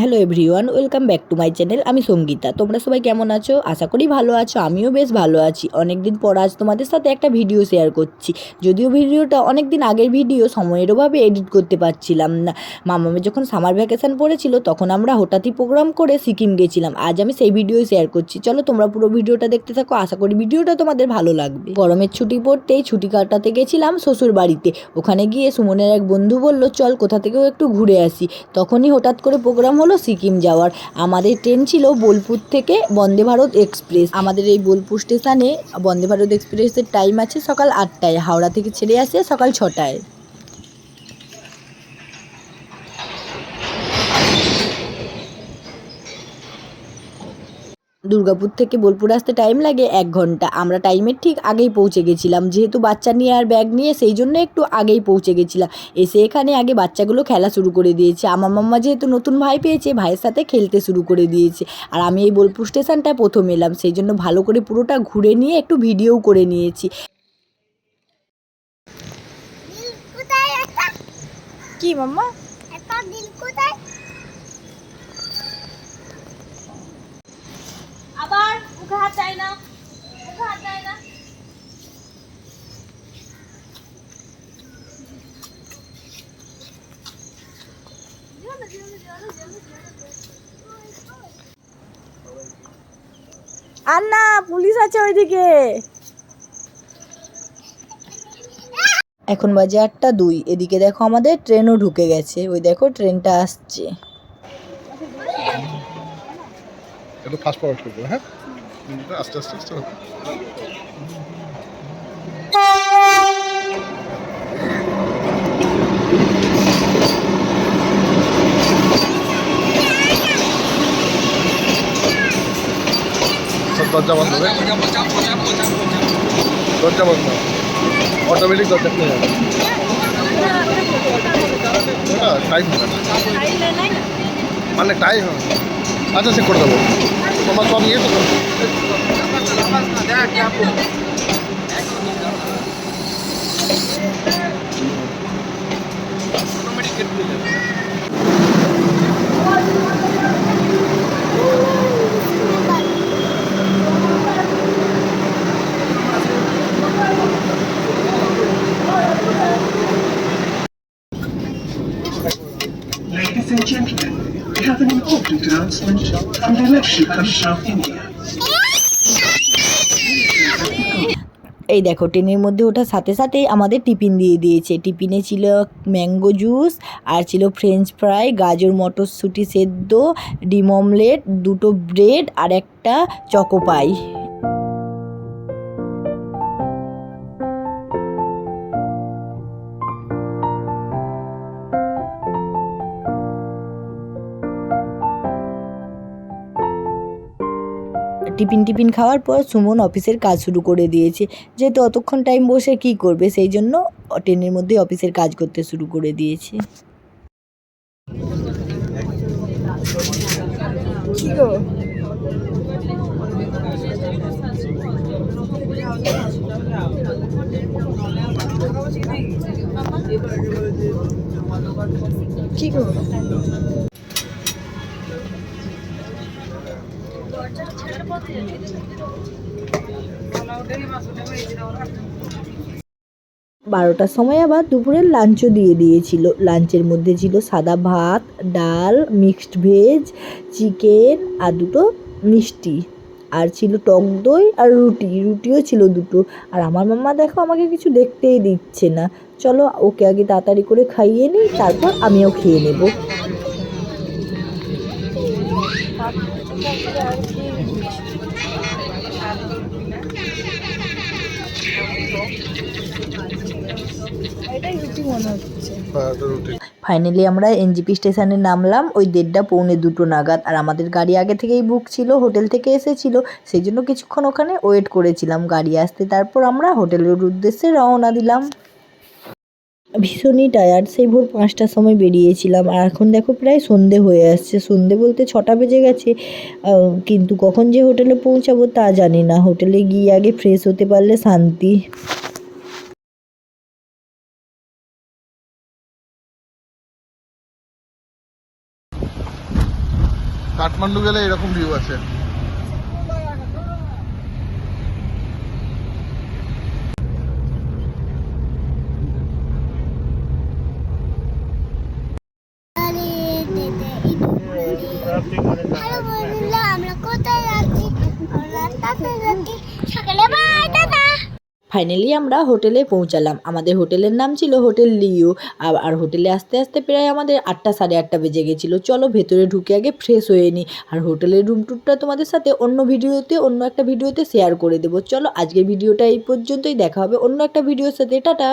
Hello everyone welcome back to my channel আমি সঙ্গীতা। তোমরা সবাই কেমন আছো? আশা করি ভালো আছো, আমিও বেশ ভালো আছি। অনেক দিন পর আজ তোমাদের সাথে একটা ভিডিও শেয়ার করছি। যদিও ভিডিওটা অনেক দিন আগের ভিডিও সময়ের অভাবে এডিট করতে পারছিলাম না। মামামের যখন সামার ভ্যাকেশন পড়েছিল, তখন আমরা হঠাৎই প্রোগ্রাম করে সিকিম গেছিলাম। আজ আমি সেই ভিডিও শেয়ার করছি। চলো তোমরা পুরো ভিডিওটা দেখতে থাকো, আশা করি ভিডিওটা তোমাদের ভালো লাগবে। গরমের ছুটি পড়তেই ছুটি কাটাতে গেছিলাম শ্বশুর বাড়িতে। ওখানে গিয়ে সুমনের এক বন্ধু বলল, চল কোথা থেকেও একটু ঘুরে আসি। তখনই হঠাৎ করে প্রোগ্রাম হলো সিকিম যাওয়ার। আমাদের ট্রেন ছিল বোলপুর থেকে বন্দে ভারত এক্সপ্রেস। আমাদের এই বোলপুর স্টেশনে বন্দে ভারত এক্সপ্রেসের টাইম আছে সকাল আটটায়। হাওড়া থেকে ছেড়ে আসে সকাল ছটায়। দুর্গাপুর থেকে বোলপুর আসতে টাইম লাগে এক ঘণ্টা। আমরা টাইমের ঠিক আগেই পৌঁছে গেছিলাম। যেহেতু বাচ্চা নিয়ে আর ব্যাগ নিয়ে সেই জন্য একটু আগেই পৌঁছে গেছিলাম। এসে এখানে আগে বাচ্চাগুলো খেলা শুরু করে দিয়েছে। আমার মাম্মা যেহেতু নতুন ভাই পেয়েছে ভাইয়ের সাথে খেলতে শুরু করে দিয়েছে। আর আমি এই বোলপুর স্টেশনটায় প্রথম এলাম। সেই জন্য ভালো করে পুরোটা ঘুরে নিয়ে একটু ভিডিও করে নিয়েছি। কি মাম্মা? দিল কোথায় আবার মুখে হাত চাই না মুখে হাত চাই না আর না পুলিশ আছে ওইদিকে। এখন বাজে আটটা দুই। এদিকে দেখো আমাদের ট্রেনও ঢুকে গেছে। ওই দেখো ট্রেনটা আসছে। একটু ফাস্ট ফরওয়ার্ড করব হ্যাঁ? আস্তে আস্তে আস্তে হবে। সব দরজা বন্ধ হবে দরজা বন্ধ। অটোমেটিক দরজা খুলে যাবে। টাইম হবে না। মানে টাইম হবে আচ্ছা সে করে দেবো। তোমার সব ইয়ে তো Ladies announcement from the of India. এই দেখো ট্রেনের মধ্যে ওঠার সাথে সাথেই আমাদের টিফিন দিয়ে দিয়েছে টিফিনে ছিল ম্যাঙ্গো জুস আর ছিল ফ্রেঞ্চ ফ্রাই, গাজর মটরশুঁটি সেদ্ধ, ডিম অমলেট, দুটো ব্রেড আর একটা চকোপাই টিফিন টিফিন খাওয়ার পর সুমন অফিসের কাজ শুরু করে দিয়েছে। যেহেতু অতক্ষণ টাইম বসে কি করবে, সেই জন্য ট্রেনের মধ্যে অফিসের কাজ করতে শুরু করে দিয়েছে। কি গো? বারোটার সময় আবার দুপুরের লাঞ্চও দিয়ে দিয়েছিল। লাঞ্চের মধ্যে ছিল সাদা ভাত, ডাল মিক্সড ভেজ চিকেন আর দুটো মিষ্টি। আর ছিল টক দই আর রুটি। রুটিও ছিল দুটো। আর আমার মাম্মা দেখো আমাকে কিছু দেখতেই দিচ্ছে না। চলো ওকে আগে তাড়াতাড়ি করে খাইয়ে নিই, তারপর আমিও খেয়ে নেব। ফাইনালি আমরা এনজিপি স্টেশনে নামলাম। ওই দেড়টা, পৌনে দুটো নাগাদ। আর আমাদের গাড়ি আগে থেকেই বুক ছিল হোটেল থেকে এসেছিল। সেই জন্য কিছুক্ষণ ওখানে ওয়েট করেছিলাম গাড়ি আসতে। তারপর আমরা হোটেলের উদ্দেশ্যে রওনা দিলাম। ভীষণই টায়ার্ড সেই ভোর পাঁচটার সময় বেরিয়েছিলাম। আর এখন দেখো প্রায় সন্ধে হয়ে আসছে। সন্ধে বলতে ছটা বেজে গেছে। কিন্তু কখন যে হোটেলে পৌঁছাবো তা জানি না। হোটেলে গিয়ে আগে ফ্রেশ হতে পারলে শান্তি। কাঠমান্ডু গেলে এরকম ভিউ আছে আরে দেদে হ্যালো বন্ধুরা আমরা কোথায় যাচ্ছি আমরা তাতে যাচ্ছি সকালে বাই দাদা ফাইনালি আমরা হোটেলে পৌঁছালাম। আমাদের হোটেলের নাম ছিল হোটেল লিও আর- হোটেলে আসতে আসতে প্রায় আমাদের আটটা সাড়ে আটটা বেজে গেছিল। চলো ভেতরে ঢুকে আগে ফ্রেশ হয়ে নিই আর হোটেলের রুম টুরটা তোমাদের সাথে অন্য ভিডিওতে অন্য একটা ভিডিওতে শেয়ার করে দেবো। চলো আজকের ভিডিওটা এই পর্যন্তই। দেখা হবে অন্য একটা ভিডিওর সাথে। টাটা!